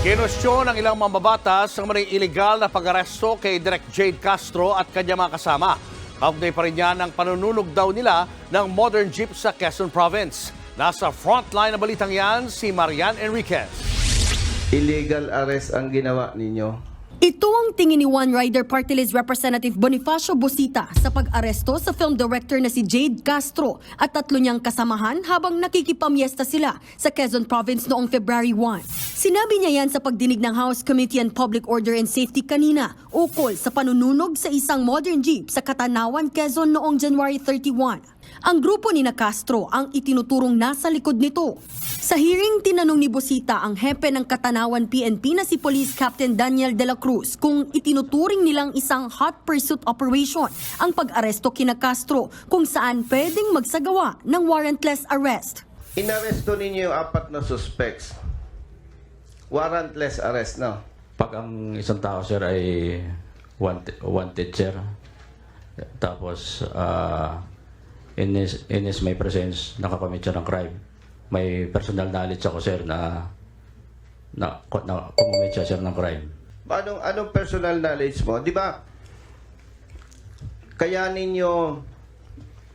Kinustyon ng ilang mambabatas ang mga illegal na pag-aresto kay Direk Jade Castro at kanyang mga kasama. Kaugnay pa rin yan ang panununog daw nila ng modern jeep sa Quezon Province. Nasa frontline na balitang yan si Marian Enriquez. illegal arrest ang ginawa ninyo. Ito ang tingin ni One Rider Party List Representative Bonifacio Busita sa pag-aresto sa film director na si Jade Castro at tatlo niyang kasamahan habang nakikipamyesta sila sa Quezon Province noong February 1. Sinabi niya yan sa pagdinig ng House Committee on Public Order and Safety kanina ukol sa panununog sa isang modern jeep sa Katanawan, Quezon noong January 31. Ang grupo ni na Castro ang itinuturong nasa likod nito. Sa hearing, tinanong ni Busita ang hepe ng Katanawan PNP na si Police Captain Daniel De La Cruz kung itinuturing nilang isang hot pursuit operation ang pag-aresto kina Castro kung saan pwedeng magsagawa ng warrantless arrest. Inaresto ninyo yung apat na suspects. Warrantless arrest, no? Pag ang isang tao, sir, ay wanted, wanted sir. Tapos, ah, in, his, in his may presence, nakakomit siya ng crime. May personal knowledge ako, sir, na na, na kumumit siya, sir, ng crime. Anong, anong personal knowledge mo? Di ba, kaya ninyo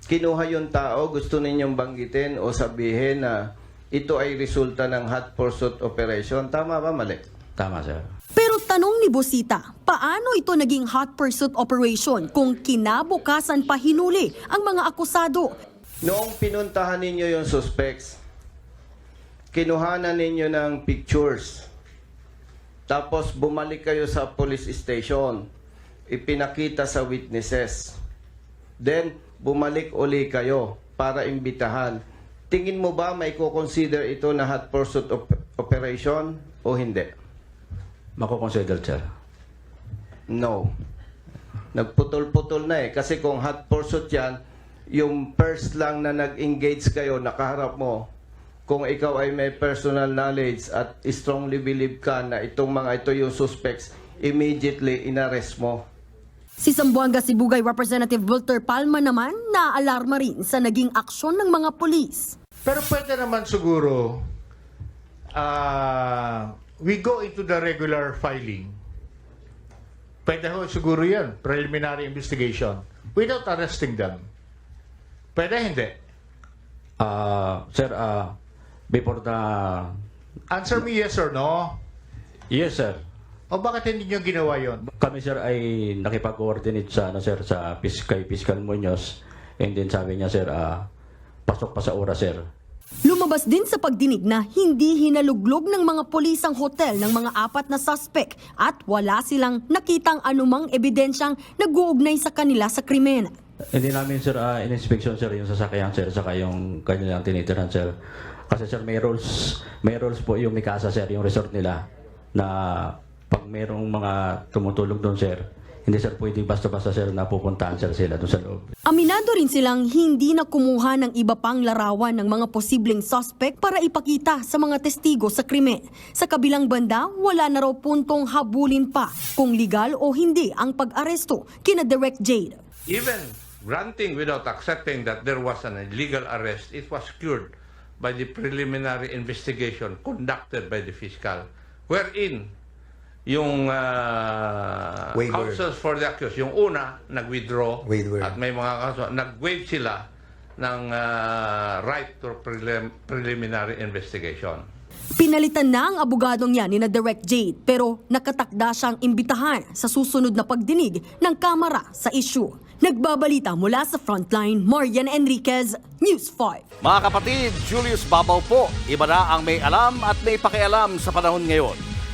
kinuha yung tao, gusto ninyong banggitin o sabihin na ito ay resulta ng hot pursuit operation. Tama ba, mali? Tama, sir. Tanong ni Busita, paano ito naging hot pursuit operation kung kinabukasan pa hinuli ang mga akusado? Noong pinuntahan ninyo yung suspects, kinuhanan ninyo ng pictures. Tapos bumalik kayo sa police station. Ipinakita sa witnesses. Then, bumalik uli kayo para imbitahan. Tingin mo ba may consider ito na hot pursuit op- operation o hindi? Mako-consider, sir. No. Nagputol-putol na eh. Kasi kung hot pursuit yan, yung first lang na nag-engage kayo, nakaharap mo, kung ikaw ay may personal knowledge at strongly believe ka na itong mga ito yung suspects, immediately inarrest mo. Si Zamboanga Sibugay Representative Walter Palma naman naalarma rin sa naging aksyon ng mga pulis. Pero pwede naman siguro, ah, we go into the regular filing. Pwede ho siguro yan, preliminary investigation, without arresting them. Pwede hindi. Ah, sir, ah, before the... Answer me yes or no. Yes, sir. O bakit hindi nyo ginawa yon? Kami sir ay nakipag-coordinate sa ano sir sa kay Fiscal Munoz and then sabi niya sir ah, pasok pa sa oras sir. Lumabas din sa pagdinig na hindi hinaluglog ng mga pulis ang hotel ng mga apat na suspect at wala silang nakitang anumang ebidensyang nag-uugnay sa kanila sa krimen. Hindi namin sir uh, in-inspection sir yung sasakyan sir saka yung kanilang tinitiran sir. Kasi sir may rules may rules po yung Mikasa sir yung resort nila na pag merong mga tumutulog doon sir hindi sir pwede basta-basta sir na pupuntahan sir sila doon sa loob. Aminado rin silang hindi na kumuha ng iba pang larawan ng mga posibleng suspect para ipakita sa mga testigo sa krimen. Sa kabilang banda, wala na raw puntong habulin pa kung legal o hindi ang pag-aresto kina Direct Jade. even granting without accepting that there was an illegal arrest, it was cured by the preliminary investigation conducted by the fiscal, wherein yung uh, Waiver. counsels for the accused, yung una, nag-withdraw Waiver. at may mga kaso, nag-waive sila ng uh, right to prelim- preliminary investigation. Pinalitan na ang abogadong yan ni na Direct Jade pero nakatakda siyang imbitahan sa susunod na pagdinig ng Kamara sa issue. Nagbabalita mula sa Frontline, Marian Enriquez, News 5. Mga kapatid, Julius Babaw po. Iba na ang may alam at may pakialam sa panahon ngayon.